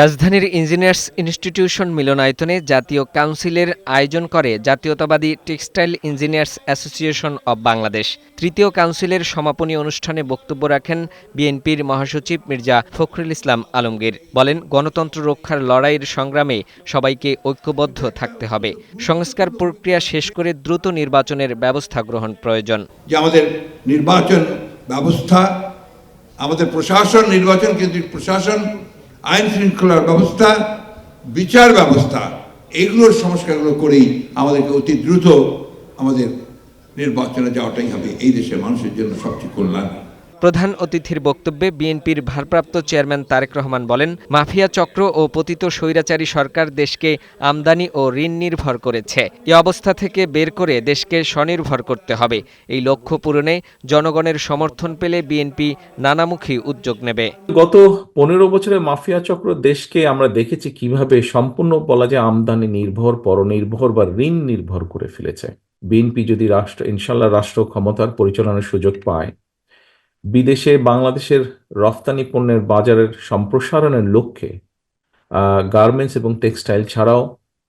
রাজধানীর engineers institution মিলনায়তনে জাতীয় কাউন্সিলের আয়োজন করে জাতীয়তাবাদী textile engineers association of Bangladesh. তৃতীয় কাউন্সিলের সমাপনী অনুষ্ঠানে বক্তব্য রাখেন বিএনপির মহাসচিব মির্জা ফখরুল ইসলাম আলমগীর। বলেন, গণতন্ত্র রক্ষার লড়াইয়ের সংগ্রামে সবাইকে ঐক্যবদ্ধ থাকতে হবে। সংস্কার প্রক্রিয়া শেষ করে দ্রুত নির্বাচনের ব্যবস্থা গ্রহণ প্রয়োজন। যে আমাদের নির্বাচন ব্যবস্থা আমাদের প্রশাসন, নির্বাচন কেন্দ্রিক প্রশাসন, আইন শৃঙ্খলার ব্যবস্থা, বিচার ব্যবস্থা এইগুলোর সংস্কারগুলো করেই আমাদেরকে অতি দ্রুত আমাদের নির্বাচনে যাওয়াটাই হবে। এই দেশের মানুষের জন্য সবচেয়ে কল্যাণ। প্রধান অতিথির বক্তব্যে বিএনপির ভারপ্রাপ্ত চেয়ারম্যান তারেক রহমান বলেন, মাফিয়া চক্র ও পতিত স্বৈরাচারী সরকার দেশকে আমদানি ও ঋণ নির্ভর করেছে। এ অবস্থা থেকে বের করে দেশকে স্বনির্ভর করতে হবে। এই লক্ষ্য পূরণে জনগণের সমর্থন পেলে বিএনপি নানামুখী উদ্যোগ নেবে। গত পনেরো বছরের মাফিয়া চক্র দেশকে আমরা দেখেছি কীভাবে সম্পূর্ণ বলা যায় আমদানি নির্ভর, পরনির্ভর বা ঋণ নির্ভর করে ফেলেছে। বিএনপি যদি রাষ্ট্র ইনশাল্লাহ রাষ্ট্র ক্ষমতার পরিচালনার সুযোগ পায় বিদেশে বাংলাদেশের রফতানি পণ্যের বাজারের সম্প্রসারণের লক্ষ্যে গার্মেন্টস এবং টেক্সটাইল ছাড়াও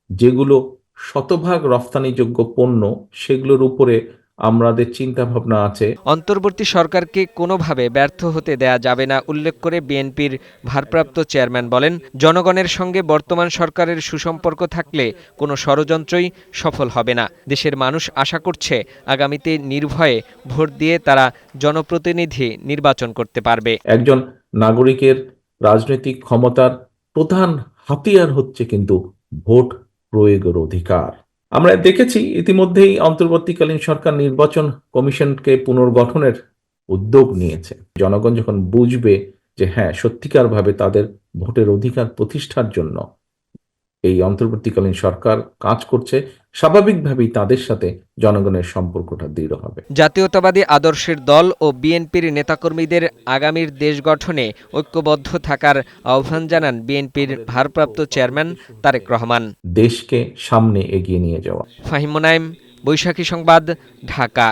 যেগুলো শতভাগ রফতানিযোগ্য পণ্য, সেগুলোর উপরে আমাদের চিন্তা ভাবনা আছে। অন্তর্বর্তী সরকারকে কোনোভাবে ব্যর্থ হতে দেয়া যাবে না উল্লেখ করে বিএনপির ভারপ্রাপ্ত চেয়ারম্যান বলেন জনগণের সঙ্গে বর্তমান সরকারের সুসম্পর্ক থাকলে কোনো ষড়যন্ত্রই সফল হবে না। দেশের মানুষ আশা করছে আগামীতে নির্ভয়ে ভোট দিয়ে তারা জনপ্রতিনিধি নির্বাচন করতে পারবে। একজন নাগরিকের রাজনৈতিক ক্ষমতার প্রধান হাতিয়ার হচ্ছে কিন্তু ভোট প্রয়োগের অধিকার। আমরা দেখেছি ইতিমধ্যেই অন্তর্বর্তীকালীন সরকার নির্বাচন কমিশনকে পুনর্গঠনের উদ্যোগ নিয়েছে। জনগণ যখন বুঝবে যে হ্যাঁ সত্যিকারভাবে তাদের ভোটের অধিকার প্রতিষ্ঠার জন্য এই অন্তর্বর্তীকালীন সরকার কাজ করছে স্বাভাবিকভাবেই তাদের সাথে জনগণের সম্পর্কটা দৃঢ় হবে। জাতীয়তাবাদী আদর্শের দল ও বিএনপির নেতাকর্মীদের আগামীর দেশ গঠনে ঐক্যবদ্ধ থাকার আহ্বান জানান বিএনপির ভারপ্রাপ্ত চেয়ারম্যান তারেক রহমান। দেশকে সামনে এগিয়ে নিয়ে যাওয়া। ফাহিম মোনায়েম বৈশাখী সংবাদ ঢাকা।